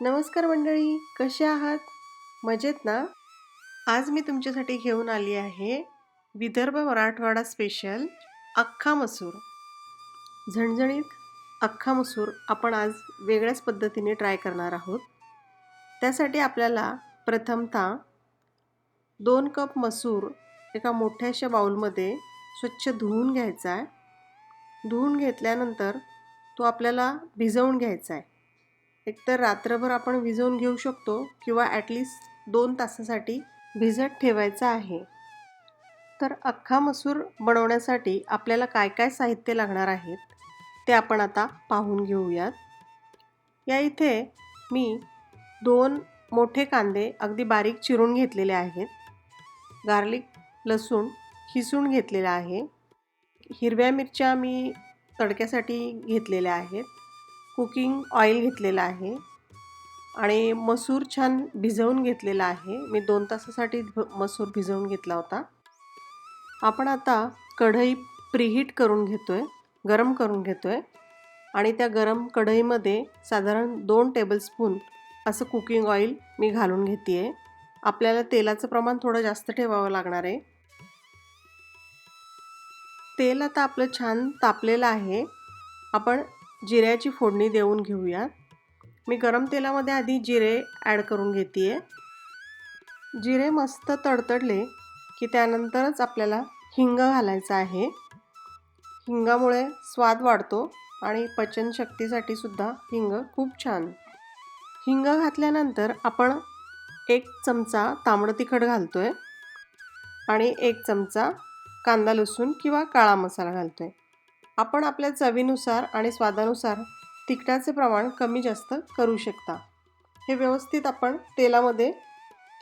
नमस्कार मंडळी कसे आहात? मजेत ना? आज मी तुमच्यासाठी घेऊन आली आहे विदर्भ मराठवाडा स्पेशल अख्खा मसूर. झणझणीत अख्खा मसूर आपण आज वेगळ्याच पद्धतीने ट्राय करणार आहोत. त्यासाठी आपल्याला प्रथमतः दोन कप मसूर एका मोठ्याशा बाऊलमध्ये स्वच्छ धुवून घ्यायचा आहे. धुवून घेतल्यानंतर तो आपल्याला भिजवून घ्यायचा आहे. एकतर रात्रभर आपण भिजवून घेऊ शकतो किंवा ॲटलिस्ट दोन तासासाठी भिजत ठेवायचा आहे. तर अख्खा मसूर बनवण्यासाठी आपल्याला काय काय साहित्य लागणार आहेत ते आपण आता पाहून घेऊयात. या इथे मी दोन मोठे कांदे अगदी बारीक चिरून घेतलेले आहेत. गार्लिक लसूण खिसून घेतलेला आहे. हिरव्या मिरच्या मी तडक्यासाठी घेतलेल्या आहेत. कुकिंग ऑइल घेतलेलं आहे आणि मसूर छान भिजवून घेतलेला आहे. मी दोन तासासाठी मसूर भिजवून घेतला होता. आपण आता कढई प्रीहीट करून घेतो आहे गरम करून घेतो आहे आणि त्या गरम कढईमध्ये साधारण दोन टेबलस्पून असं कुकिंग ऑइल मी घालून घेते आहे आपल्याला तेलाचं प्रमाण थोडं जास्त ठेवावं लागणार आहे. तेल आता आपलं छान तापलेलं आहे. आपण जिऱ्याची फोडणी देऊन घेऊया मी गरम तेलामध्ये आधी जिरे ॲड करून घेते आहे जिरे मस्त तडतडले की त्यानंतरच आपल्याला हिंग घालायचं आहे. हिंगामुळे स्वाद वाढतो आणि पचनशक्तीसाठी सुद्धा हिंग खूप छान. हिंग घातल्यानंतर आपण एक चमचा तांबडं तिखट घालतो आहे आणि एक चमचा कांदा लसूण किंवा काळा मसाला घालतो आहे आपण आपल्या चवीनुसार आणि स्वादानुसार तिखटाचे प्रमाण कमी जास्त करू शकता. हे व्यवस्थित आपण तेलामध्ये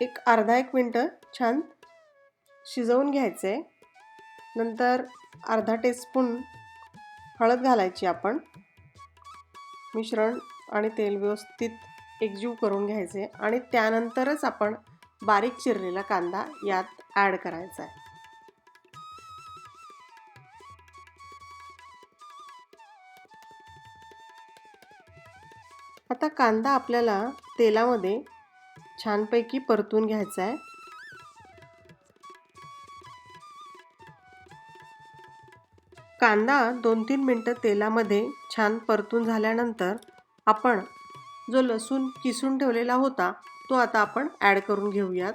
एक अर्धा एक मिनटं छान शिजवून घ्यायचे. नंतर अर्धा टेस्पून हळद घालायची आपण. मिश्रण आणि तेल व्यवस्थित एकजीव करून घ्यायचे आणि त्यानंतरच आपण बारीक चिरलेला कांदा यात ॲड करायचा आहे. आता कांदा आपल्याला तेलामध्ये छानपैकी परतून घ्यायचा आहे कांदा दोन तीन मिनटं तेलामध्ये छान परतून झाल्यानंतर आपण जो लसूण किसून ठेवलेला होता तो आता आपण ॲड करून घेऊयात.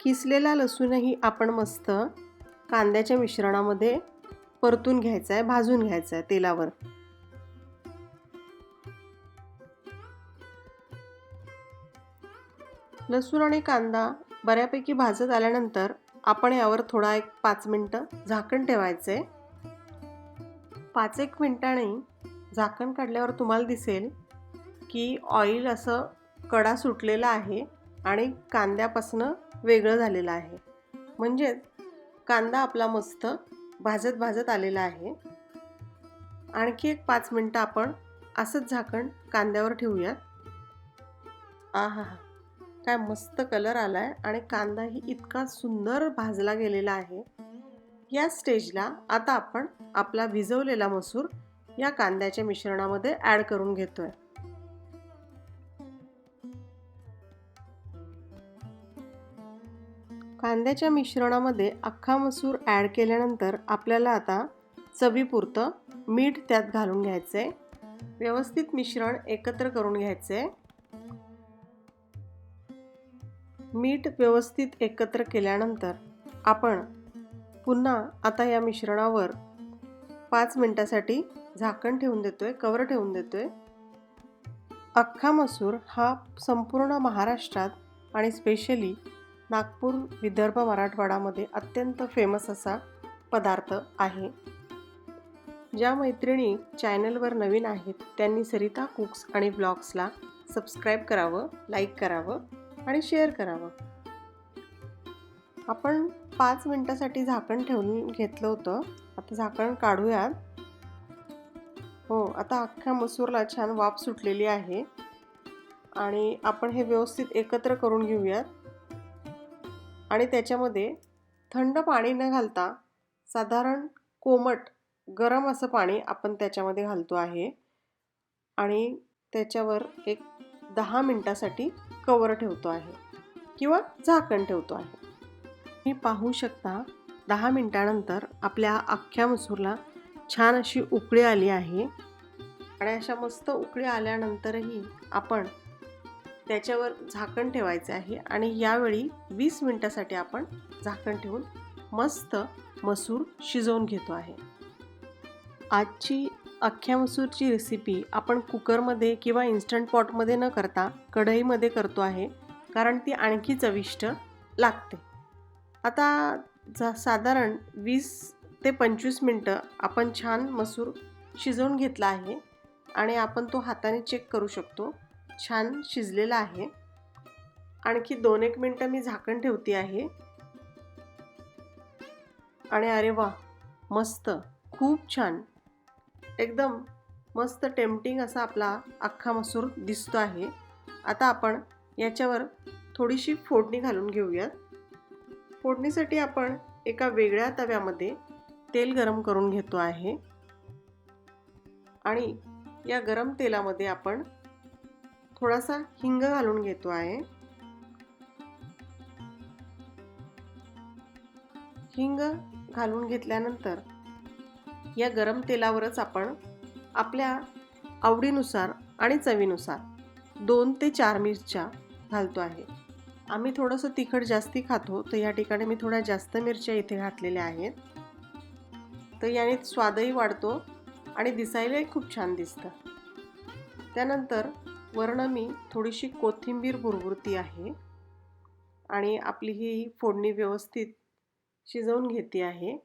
किसलेला लसूणही आपण मस्त कांद्याच्या मिश्रणामध्ये परतून घ्यायचं आहे भाजून घ्यायचं आहे तेलावर. लसूण आणि कांदा बऱ्यापैकी भाजत आल्यानंतर आपण यावर थोडा एक पाच मिनटं झाकण ठेवायचं आहे पाच एक मिनटाने झाकण काढल्यावर तुम्हाला दिसेल की ऑइल असं कडा सुटलेला आहे आणि कांद्यापासनं वेगळं झालेलं आहे. म्हणजेच कांदा आपला मस्त भाजत भाजत आलेला आहे. आणखी एक पाच मिनटं आपण असंच झाकण कांद्यावर ठेवूयात. आ हा. हा काय मस्त कलर आला आहे आणि कांदाही इतका सुंदर भाजला गेलेला आहे. या स्टेजला आता आपण आपला भिजवलेला मसूर या कांद्याच्या मिश्रणामध्ये ॲड करून घेतो आहे कांद्याच्या मिश्रणामध्ये अख्खा मसूर ॲड केल्यानंतर आपल्याला आता चवीपुरतं मीठ त्यात घालून घ्यायचं आहे व्यवस्थित मिश्रण एकत्र करून घ्यायचं आहे मीठ व्यवस्थित एकत्र केल्यानंतर आपण पुन्हा आता या मिश्रणावर पाच मिनटासाठी झाकण ठेवून देतो आहे कवर ठेवून देतो आहे अख्खा मसूर हा संपूर्ण महाराष्ट्रात आणि स्पेशली नागपूर विदर्भ मराठवाडामध्ये अत्यंत फेमस असा पदार्थ आहे. ज्या मैत्रिणी चॅनलवर नवीन आहेत त्यांनी सरिता कुक्स आणि ब्लॉग्सला सबस्क्राईब करावं लाईक करावं आणि शेअर करावं. आपण पाच मिनटासाठी झाकण ठेवून घेतलं होतं. आता झाकण काढूयात. हो आता अख्ख्या मसूरला छान वाफ सुटलेली आहे. आणि आपण हे व्यवस्थित एकत्र करून घेऊयात. आणि त्याच्यामध्ये थंड पाणी न घालता साधारण कोमट गरम असं पाणी आपण त्याच्यामध्ये घालतो आहे. आणि त्याच्यावर एक दहा मिनटासाठी कवर ठेवतो आहे किंवा झाकण ठेवतो आहे. मी पाहू शकता दहा मिनटानंतर आपल्या अख्ख्या मसूरला छान अशी उकळी आली आहे. आणि अशा मस्त उकळी आल्यानंतरही आपण त्याच्यावर झाकण ठेवायचे आहे आणि यावेळी वीस मिनटासाठी आपण झाकण ठेवून मस्त मसूर शिजवून घेतो आहे. आजची अख्ख्या मसूरची रेसिपी आपण कुकरमध्ये किंवा इन्स्टंट पॉटमध्ये न करता कढईमध्ये करतो आहे कारण ती आणखी चविष्ट लागते. आता जा साधारण वीस ते पंचवीस मिनटं आपण छान मसूर शिजवून घेतला आहे आणि आपण तो हाताने चेक करू शकतो. छान शिजलेला आहे. आणखी दोन एक मिनटं मी झाकण ठेवते आहे. आणि अरे वा मस्त खूप छान. एकदम मस्त टेम्पटिंग असा आपला अख्खा मसूर दिसतो आहे. आता आपण याच्यावर थोडीशी फोडणी घालून घेऊयात. फोडणीसाठी आपण एका वेगळ्या तव्यामध्ये तेल गरम करून घेतो आहे. आणि या गरम तेलामध्ये आपण थोडासा हिंग घालून घेतो आहे. हिंग घालून घेतल्यानंतर या गरम तेलावरच आपण आपल्या आवडीनुसार आणि चवीनुसार दोन ते चार मिरच्या घालतो आहे. आम्ही थोडंसं तिखट जास्ती खातो तर या ठिकाणी मी थोड्या जास्त मिरच्या इथे घातलेल्या आहेत. तर याने स्वादही वाढतो आणि दिसायलाही खूप छान दिसतं. त्यानंतर वर्ण मी थोडीशी कोथिंबीर भुरभुरती आहे आणि आपली ही फोडणी व्यवस्थित शिजवून घेते आहे.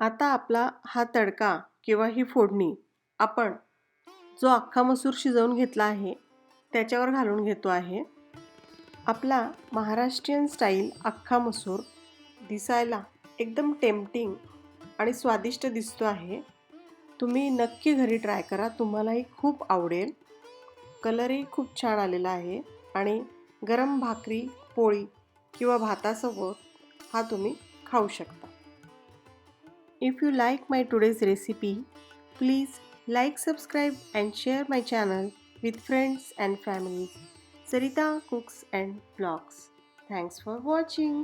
आता आपला हा तडका किंवा ही फोडणी आपण जो अख्खा मसूर शिजवून घेतला आहे त्याच्यावर घालून घेतो आहे. आपला महाराष्ट्रीयन स्टाईल अख्खा मसूर दिसायला एकदम टेम्पटिंग आणि स्वादिष्ट दिसतो आहे. तुम्ही नक्की घरी ट्राय करा तुम्हालाही खूप आवडेल. कलरही खूप छान आलेला आहे आणि गरम भाकरी पोळी किंवा भातासोबत हा तुम्ही खाऊ शकता. If you like my today's recipe please like subscribe and share my channel with friends and family Sarita cooks and blogs thanks for watching